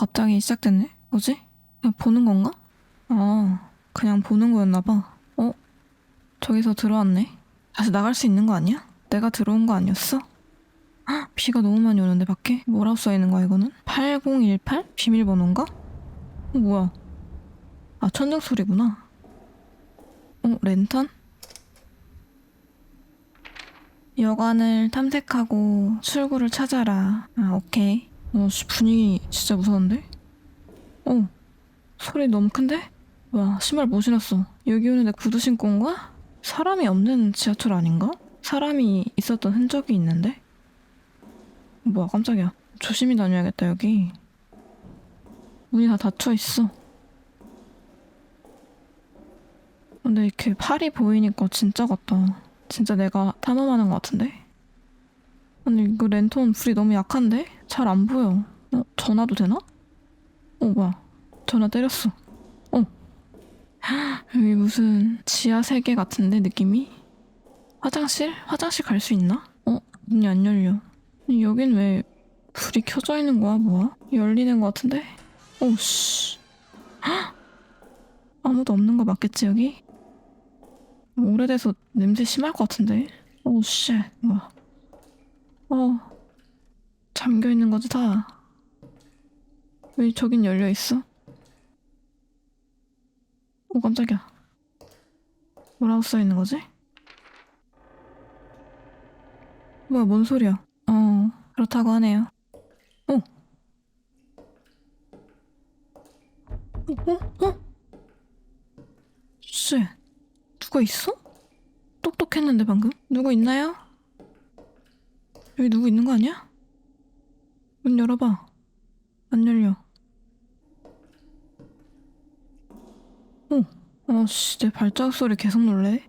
갑자기 시작됐네? 뭐지? 그냥 보는 건가? 아, 그냥 보는 거였나 봐. 어? 저기서 들어왔네. 다시 나갈 수 있는 거 아니야? 내가 들어온 거 아니었어? 헉, 비가 너무 많이 오는데 밖에? 뭐라고 써 있는 거야 이거는? 8018? 비밀번호인가? 어, 뭐야? 아 천정 소리구나. 어 랜턴? 여관을 탐색하고 출구를 찾아라. 아 오케이. 어 씨, 분위기 진짜 무서운데? 어 소리 너무 큰데? 와 신발 못 신었어. 여기 오는데 구두 신고 온 거야? 사람이 없는 지하철 아닌가? 사람이 있었던 흔적이 있는데? 뭐야 깜짝이야. 조심히 다녀야겠다 여기. 문이 다 닫혀 있어. 근데 이렇게 팔이 보이니까 진짜 같다. 진짜 내가 탐험하는 것 같은데? 아니 이거 랜턴 불이 너무 약한데? 잘 안 보여. 어? 전화도 되나? 어 뭐야 전화 때렸어. 어. 여기 무슨 지하 세계 같은데 느낌이? 화장실? 화장실 갈 수 있나? 어? 문이 안 열려. 여긴 왜 불이 켜져 있는 거야 뭐야? 열리는 것 같은데? 오 씨. 아무도 없는 거 맞겠지 여기? 오래돼서 냄새 심할 것 같은데. 오 씨. 뭐야? 어. 잠겨 있는 거지 다. 왜 저긴 열려 있어? 오 깜짝이야. 뭐라고 써 있는 거지? 뭐야 뭔 소리야? 어 그렇다고 하네요. 어. 어? 어? 어? 씨. 누가 있어? 똑똑했는데 방금? 누구 있나요? 여기 누구 있는 거 아니야? 문 열어봐. 안 열려. 어, 아씨, 내 발자국 소리 계속 놀래.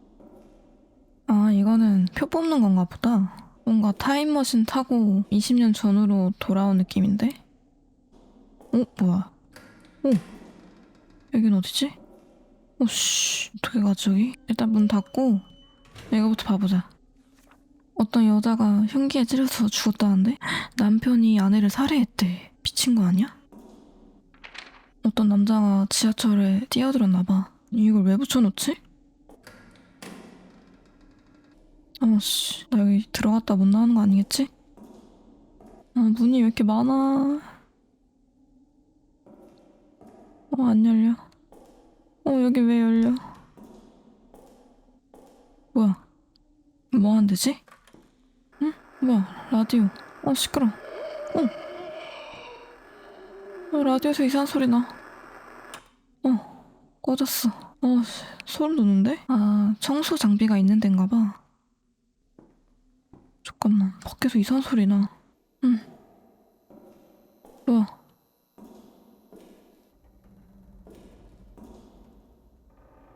아, 이거는 표 뽑는 건가 보다. 뭔가 타임머신 타고 20년 전으로 돌아온 느낌인데? 어, 뭐야? 어, 여긴 어디지? 오씨 어떻게 가지 여기? 일단 문 닫고 이거부터 봐보자 어떤 여자가 흉기에 찔려서 죽었다는데 남편이 아내를 살해했대 미친 거 아니야? 어떤 남자가 지하철에 뛰어들었나 봐 이걸 왜 붙여놓지? 아씨 나 여기 들어갔다 못 나오는 거 아니겠지? 아 문이 왜 이렇게 많아 어 안 열려 어, 여기 왜 열려? 뭐야? 뭐 하는 데지? 응? 뭐야? 라디오. 어, 시끄러. 어. 어, 라디오에서 이상한 소리 나. 어, 꺼졌어. 어, 씨, 소름 돋는데? 아, 청소 장비가 있는 데인가 봐. 잠깐만, 밖에서 이상한 소리 나. 응. 뭐야?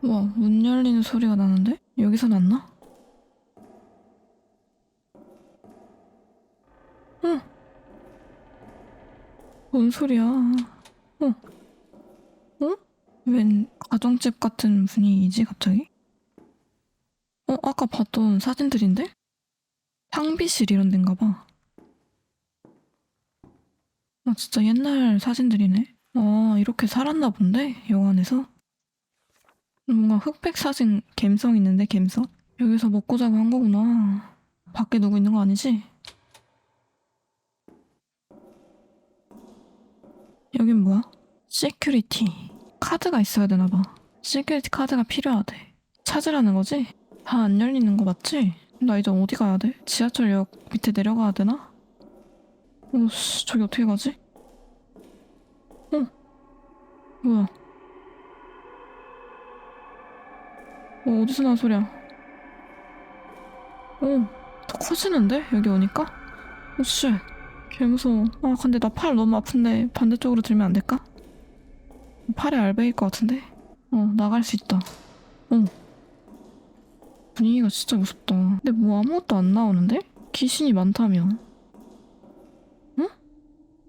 와, 문 열리는 소리가 나는데? 여기서 났나? 응. 뭔 소리야? 어. 어? 웬 가정집 같은 분위기지, 갑자기? 어, 아까 봤던 사진들인데? 탕비실 이런 데인가 봐. 아, 진짜 옛날 사진들이네. 아, 이렇게 살았나 본데? 영안에서? 뭔가 흑백 사진 갬성 있는데 갬성? 여기서 먹고 자고 한 거구나. 밖에 누구 있는 거 아니지? 여긴 뭐야? 시큐리티. 카드가 있어야 되나 봐. 시큐리티 카드가 필요하대. 찾으라는 거지? 다 안 열리는 거 맞지? 나 이제 어디 가야 돼? 지하철역 밑에 내려가야 되나? 오씨, 저기 어떻게 가지? 어? 뭐야? 어, 어디서 난 소리야? 어, 더 커지는데? 여기 오니까? 오씨, 개 무서워. 아, 근데 나 팔 너무 아픈데 반대쪽으로 들면 안 될까? 팔에 알배일 것 같은데? 어, 나갈 수 있다. 어. 분위기가 진짜 무섭다. 근데 뭐 아무것도 안 나오는데? 귀신이 많다며. 응?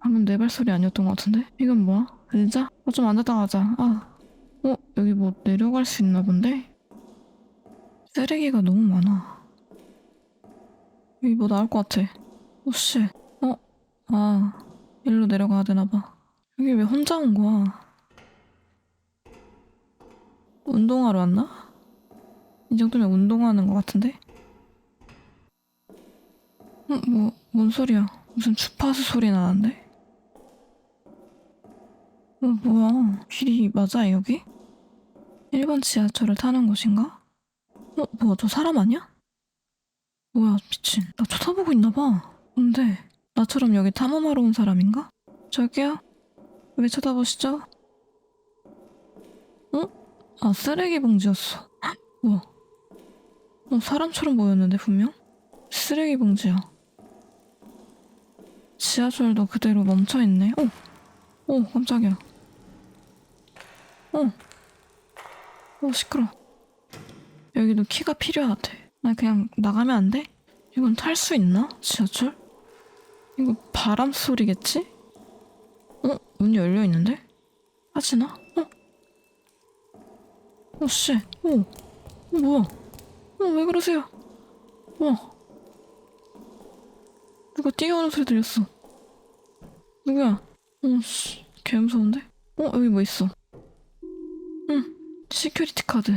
방금 내 발소리 아니었던 것 같은데? 이건 뭐야? 의자? 어, 좀 앉았다 가자. 아. 어, 여기 뭐 내려갈 수 있나 본데? 쓰레기가 너무 많아. 여기 뭐 나올 것 같아. 오씨. 어? 아, 일로 내려가야 되나 봐. 여기 왜 혼자 온 거야? 운동하러 왔나? 이 정도면 운동하는 것 같은데? 어, 뭐, 뭔 소리야? 무슨 주파수 소리 나는데? 어, 뭐야? 길이 맞아, 여기? 1번 지하철을 타는 곳인가? 어, 뭐야, 저 사람 아니야? 뭐야, 미친. 나 쳐다보고 있나 봐. 근데, 나처럼 여기 탐험하러 온 사람인가? 저기요? 왜 쳐다보시죠? 어? 아, 쓰레기 봉지였어. 헉, 우와. 어, 사람처럼 보였는데, 분명? 쓰레기 봉지야. 지하철도 그대로 멈춰있네. 어, 오, 깜짝이야. 어. 어, 시끄러. 여기도 키가 필요하대. 나 그냥 나가면 안 돼? 이건 탈 수 있나? 지하철? 이거 바람 소리겠지? 어? 문이 열려 있는데? 빠지나? 어? 어, 씨. 어. 어, 뭐야? 어, 왜 그러세요? 와. 누가 뛰어오는 소리 들렸어. 누구야? 어, 씨. 개 무서운데? 어, 여기 뭐 있어? 응. 시큐리티 카드.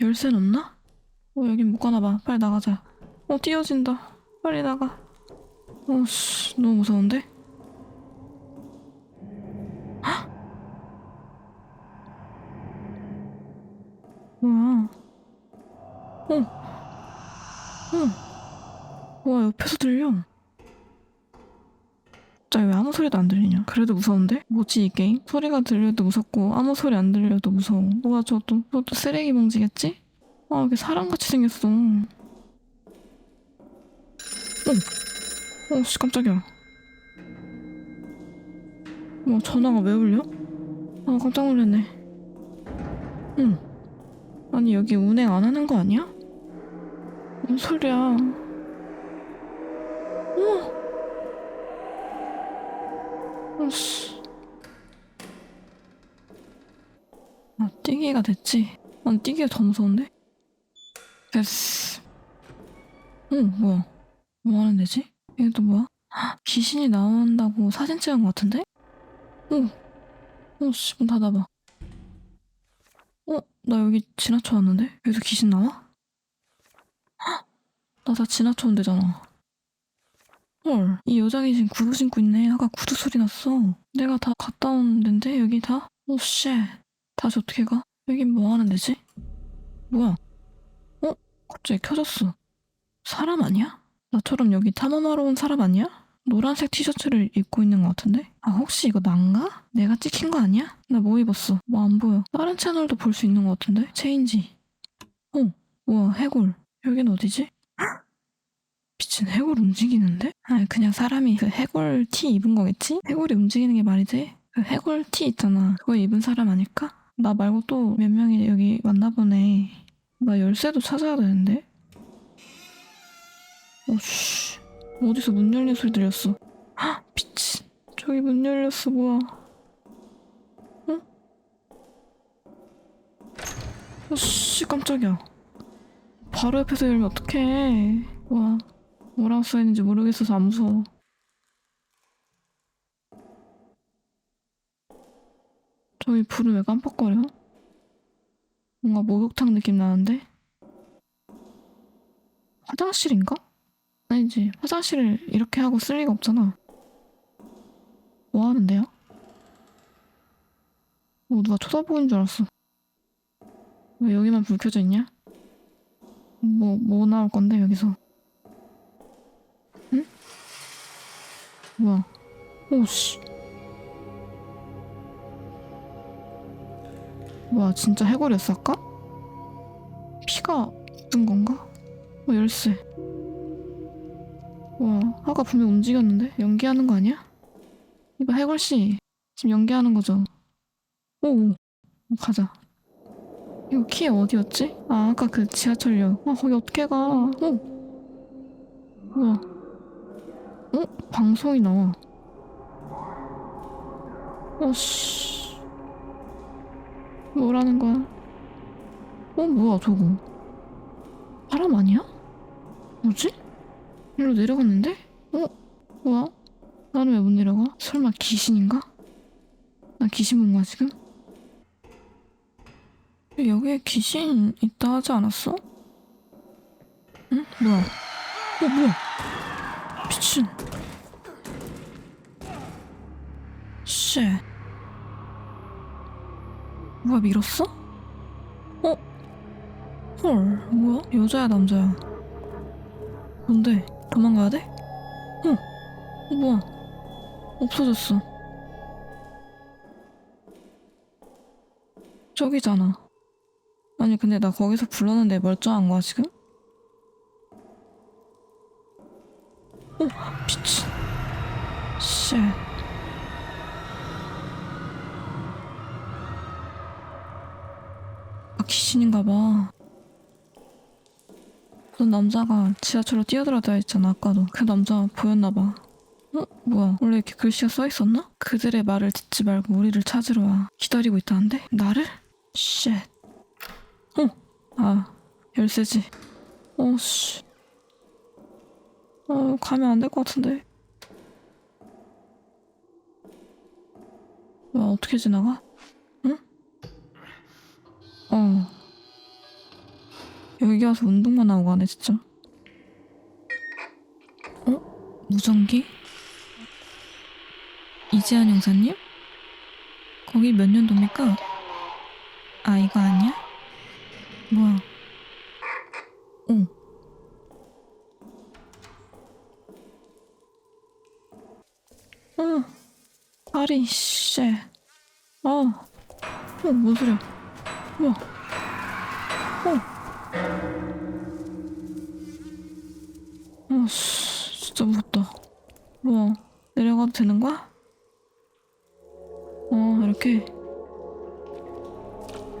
열쇠는 없나? 어, 여긴 못 가나 봐. 빨리 나가자. 어, 뛰어진다. 빨리 나가. 어, 씨. 너무 무서운데? 헉! 뭐야? 어. 어. 와, 옆에서 들려. 진짜 왜 아무 소리도 안 들리냐? 그래도 무서운데? 뭐지 이 게임? 소리가 들려도 무섭고 아무 소리 안 들려도 무서워. 뭐야 저것도 저것도 쓰레기 봉지겠지? 아 이게 사람같이 생겼어. 어, 어씨 깜짝이야. 뭐 전화가 왜 울려? 아 깜짝 놀랐네. 응. 아니 여기 운행 안 하는 거 아니야? 뭔 소리야? 우와. 아씨. 아, 뛰기가 됐지. 난 뛰기가 더 무서운데? 됐어. 응, 뭐야. 뭐 하는 데지? 또 뭐야? 헉, 귀신이 나온다고 사진 찍은 것 같은데? 오. 어, 씨, 문 닫아봐. 어, 나 여기 지나쳐 왔는데? 여기서 귀신 나와? 나 다 지나쳐 온 데잖아. 헐, 이 여자 귀신 구두 신고 있네. 아까 구두 소리 났어. 내가 다 갔다 온 데인데, 여기 다? 오, 쉣. 다시 어떻게 가? 여긴 뭐 하는 데지? 뭐야? 어? 갑자기 켜졌어. 사람 아니야? 나처럼 여기 탐험하러 온 사람 아니야? 노란색 티셔츠를 입고 있는 것 같은데? 아, 혹시 이거 난가? 내가 찍힌 거 아니야? 나 뭐 입었어? 뭐 안 보여. 다른 채널도 볼 수 있는 것 같은데? 체인지. 어, 우와, 해골. 여긴 어디지? 미친 해골 움직이는데? 아 그냥 사람이 그 해골 티 입은 거겠지? 해골이 움직이는 게 말이 돼? 그 해골 티 있잖아 그거 입은 사람 아닐까? 나 말고 또 몇 명이 여기 왔나 보네 나 열쇠도 찾아야 되는데 어씨 어디서 문 열리는 소리 들렸어 헉 미친 저기 문 열렸어 뭐야 응? 어씨 깜짝이야 바로 옆에서 열면 어떡해 뭐야 뭐라고 써있는지 모르겠어서 안 무서워. 저기 불은 왜 깜빡거려? 뭔가 목욕탕 느낌 나는데? 화장실인가? 아니지 화장실을 이렇게 하고 쓸 리가 없잖아. 뭐 하는데요? 뭐 누가 쳐다보는 줄 알았어. 왜 여기만 불 켜져 있냐? 뭐, 뭐 나올 건데, 여기서? 뭐야? 오씨. 뭐야, 진짜 해골이었어, 아까? 피가 묻은 건가? 어, 열쇠. 와, 아까 분명 움직였는데? 연기하는 거 아니야? 이거 해골씨, 지금 연기하는 거죠? 오, 오. 가자. 이거 키 어디였지? 아, 아까 그 지하철역. 아, 거기 어떻게 가? 오! 뭐야? 어? 방송이 나와. 어씨. 뭐라는 거야? 어, 뭐야, 저거. 사람 아니야? 뭐지? 일로 내려갔는데? 어? 뭐야? 나는 왜 못 내려가? 설마 귀신인가? 나 귀신 본 거야 지금? 여기에 귀신 있다 하지 않았어? 응? 뭐야? 어 뭐야? 미친 쉣 누가 밀었어? 어? 헐 뭐야? 여자야 남자야 뭔데? 도망가야 돼? 어? 어 뭐야? 없어졌어 저기잖아 아니 근데 나 거기서 불렀는데 멀쩡한 거야 지금? 어 미친 쉣 아 귀신인가 봐. 그 남자가 지하철로 뛰어들어다 했잖아 아까도 그 남자 보였나 봐. 어? 뭐야 원래 이렇게 글씨가 써있었나? 그들의 말을 듣지 말고 우리를 찾으러 와 기다리고 있다는데? 나를? 쉣 어? 아 열쇠지 어씨 어 가면 안 될 것 같은데 와 어떻게 지나가? 여기 와서 운동만 하고 가네 진짜 어? 무전기? 이재한 형사님? 거기 몇 년도입니까? 아 이거 아니야? 뭐야 어 어, 아리, 씨. 아, 어, 뭔 소리야? 뭐야? 어. 어, 씨, 진짜 무섭다. 뭐야, 내려가도 되는 거야? 어, 이렇게.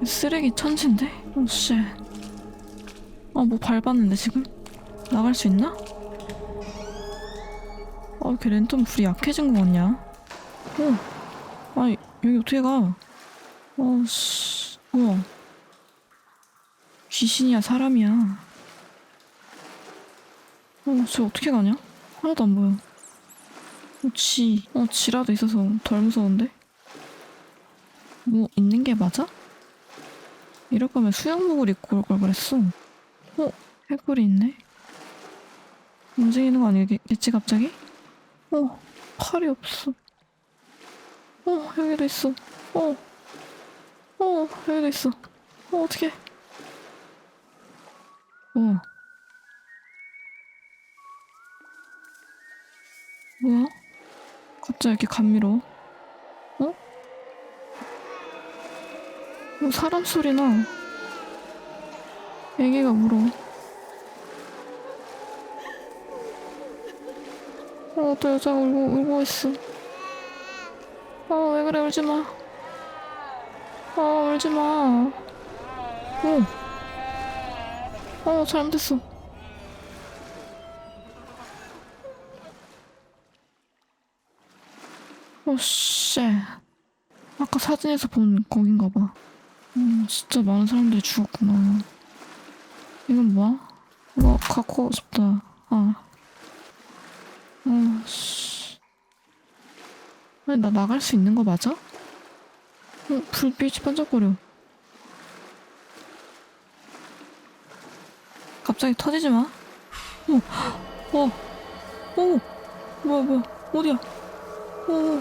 쓰레기 천지인데? 어, 씨. 아, 뭐 밟았는데, 지금? 나갈 수 있나? 아, 이렇게 랜턴 불이 약해진 거 같냐? 어. 아니, 여기 어떻게 가? 어, 씨. 뭐야. 귀신이야, 사람이야. 어, 저 어떻게 가냐? 하나도 안 보여. 어, 지. 어, 지라도 있어서 덜 무서운데? 뭐, 있는 게 맞아? 이럴 거면 수영복을 입고 올 걸 그랬어. 어, 해골이 있네? 움직이는 거 아니겠지, 갑자기? 어, 팔이 없어. 어, 여기도 있어. 어, 어, 여기도 있어. 어, 어떡해. 어. 뭐야? 갑자기 이렇게 감미로워? 어? 어, 사람 소리 나. 애기가 울어. 어, 또 여자가 울고, 울고 있어. 어, 왜 그래, 울지 마. 어, 울지 마. 어. 어, 잘못했어. 어, 씨. 아까 사진에서 본 거긴가 봐. 음, 진짜 많은 사람들이 죽었구나. 이건 뭐야? 이거 갖고 가고 싶다. 아. 어, 씨. 아니, 나 나갈 수 있는 거 맞아? 어, 불빛이 반짝거려. 갑자기 터지지 마. 어, 어, 어, 뭐야, 뭐야, 어디야? 어,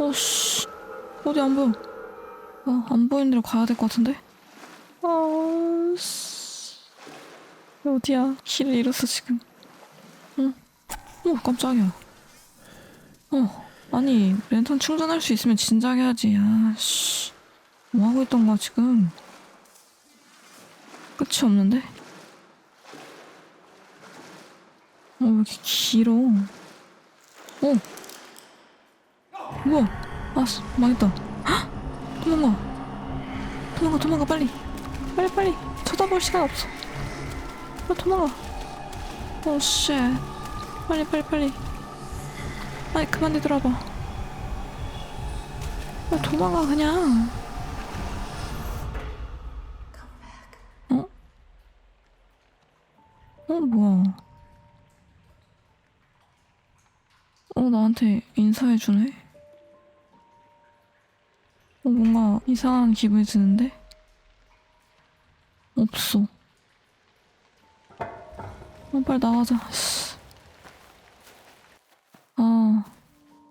어, 씨, 어디 안 보여? 어, 안 보이는 데로 가야 될 것 같은데? 아, 씨, 어디야? 길을 잃었어 지금. 응. 어, 깜짝이야. 어, 아니 랜턴 충전할 수 있으면 진작 해야지. 아, 씨, 뭐 하고 있던 거야 지금? 끝이 없는데? 어, 왜 이렇게 길어? 어. 뭐야? 아, 씨, 망했다. 헉! 도망가. 도망가, 도망가, 빨리. 빨리, 빨리. 쳐다볼 시간 없어. 빨리 도망가. 어, 씨. 빨리, 빨리, 빨리. 아이, 그만 뒤돌아봐. 아, 도망가, 그냥. 어, 나한테 인사해주네. 어, 뭔가 이상한 기분이 드는데? 없어. 어, 빨리 나가자. 씨. 아,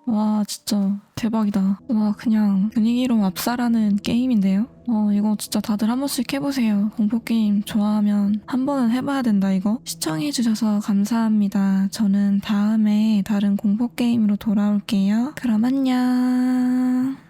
와, 진짜 대박이다. 와, 그냥 분위기로 압살하는 게임인데요? 어, 이거 진짜 다들 한 번씩 해보세요. 공포게임 좋아하면 한 번은 해봐야 된다, 이거. 시청해주셔서 감사합니다. 저는 다음에 다른 공포게임으로 돌아올게요. 그럼 안녕.